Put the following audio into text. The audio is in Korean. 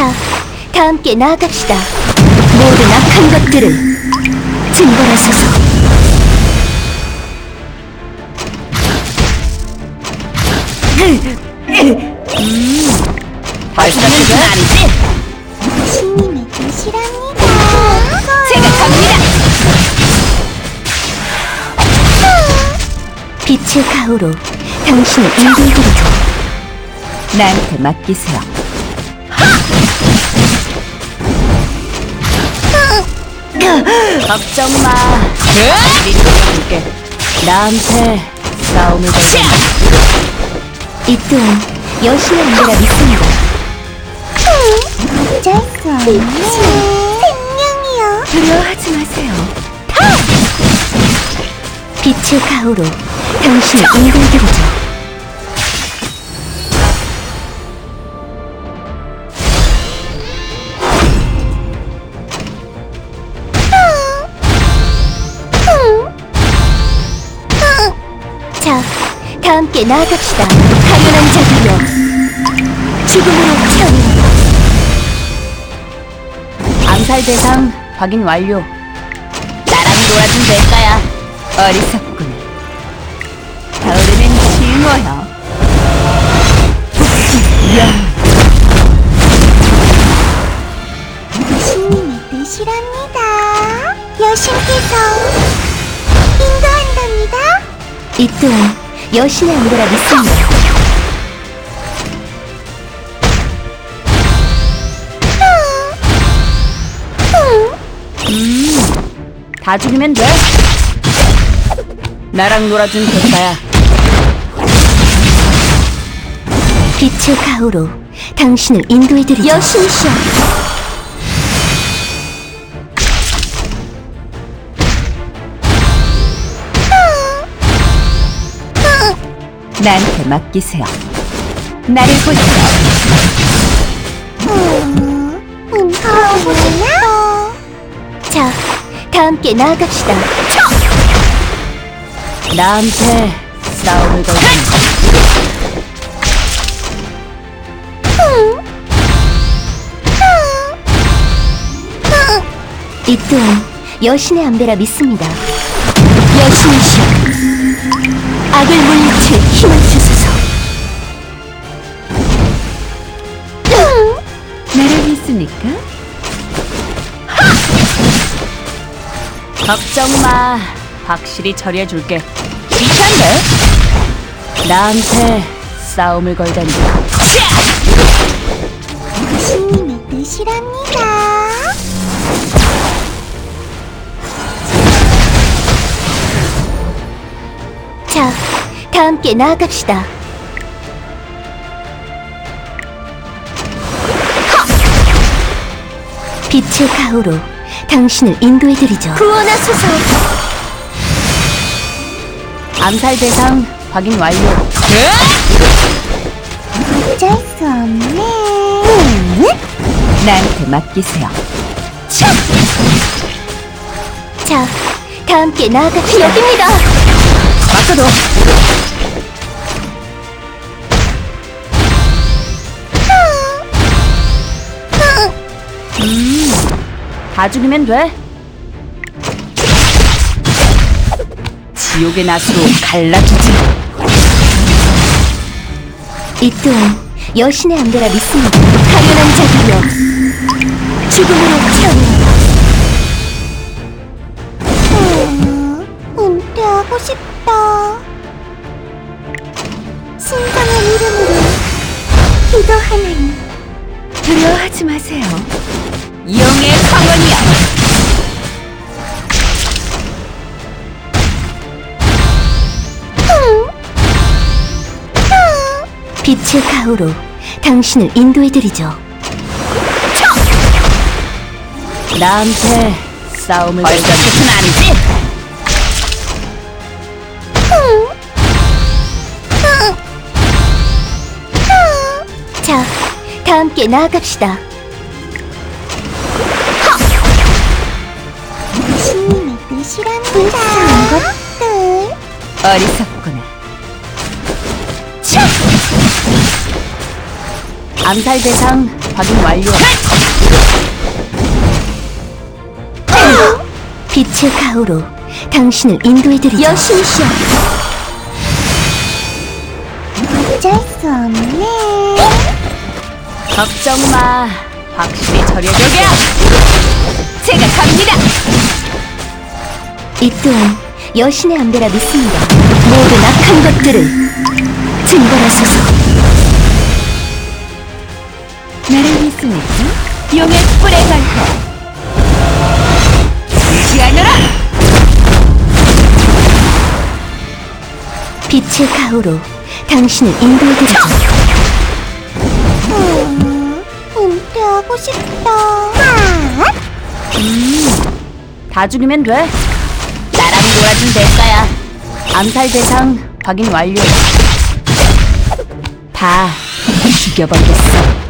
자, 다 함께 나아갑시다. 모든 악한 것들을 증벌하소서. 벌써 그건 아니지? 신님의 뜻이랍니다. 제가 갑니다. 빛의 가호로 당신을 인도해드리죠. 나한테 맡기세요. 걱정 마. 우리 돌려줄게. 나한테 싸움을 걸자. 이 또한 여신의 은혜라 믿습니다. 없네. 생명이요. 두려워하지 마세요. 빛의 가호로 당신을 인도해드리죠. 함께 나아갑시다. 당연한 자들이여. 죽음으로 태어나 암살 대상 확인 완료. 나랑 놀아준 될까야? 어리석군. 가을에는 징어야. 신님의 뜻이랍니다. 여신께서 인도한답니다. 이 또한 여신의 은혜라 믿습니다. 다 죽이면 돼. 나랑 놀아준 될까야? 빛의 가호로 당신을 인도해드리죠. 여신이시여. 나한테 맡기세요. 나를 보세요. 음파오구나. 자, 다 함께 나아갑시다. 나한테 싸움을 걸자. 이 또한 여신의 안배라 믿습니다. 여신이시여, 악을 물리칠 힘을 주소서. 나를 믿습니까? 걱정 마. 확실히 처리해줄게. 귀찮네? 나한테 싸움을 걸다니. 신님의 뜻이랍니다. 자, 다 함께 나아갑시다. 빛의 가호로 당신을 인도해드리죠. 구원하소서. 암살 대상 확인 완료. 어쩔 수 없네. 나한테 맡기세요. 자, 다 함께 나아갑시다. 여기입니다. 맡겨둬. 음, 다 죽이면 돼. 지옥의 낫으로 갈라주지. 이 또한 여신의 안배라 믿습니다. 가련한 자들여 두려워하지 마세요. 영의 강원이야. 빛의 가호로 당신을 인도해드리죠. 나한테 싸움을 벌써 끝은 아니지? 함께 나아갑시다. 신님의. 불쌍한 것들. 어리석구나. 암살 대상 확인 완료. 빛의 가호로 당신을 인도해드리죠. 여신이시여. 어쩔 수 없네. 걱정 마. 확실히 절여력이야. 제가 갑니다. 이 또한 여신의 안배라 믿습니다. 모든 악한 것들을 증벌하소서. 나를 믿습니까? 용의 뿔의 발톱. 지시하느라. 빛의 가호로 당신을 인도해드리죠. 싶다. 다 죽이면 돼. 나랑 놀아준 대가야. 암살 대상 확인 완료. 다 죽여버리겠어.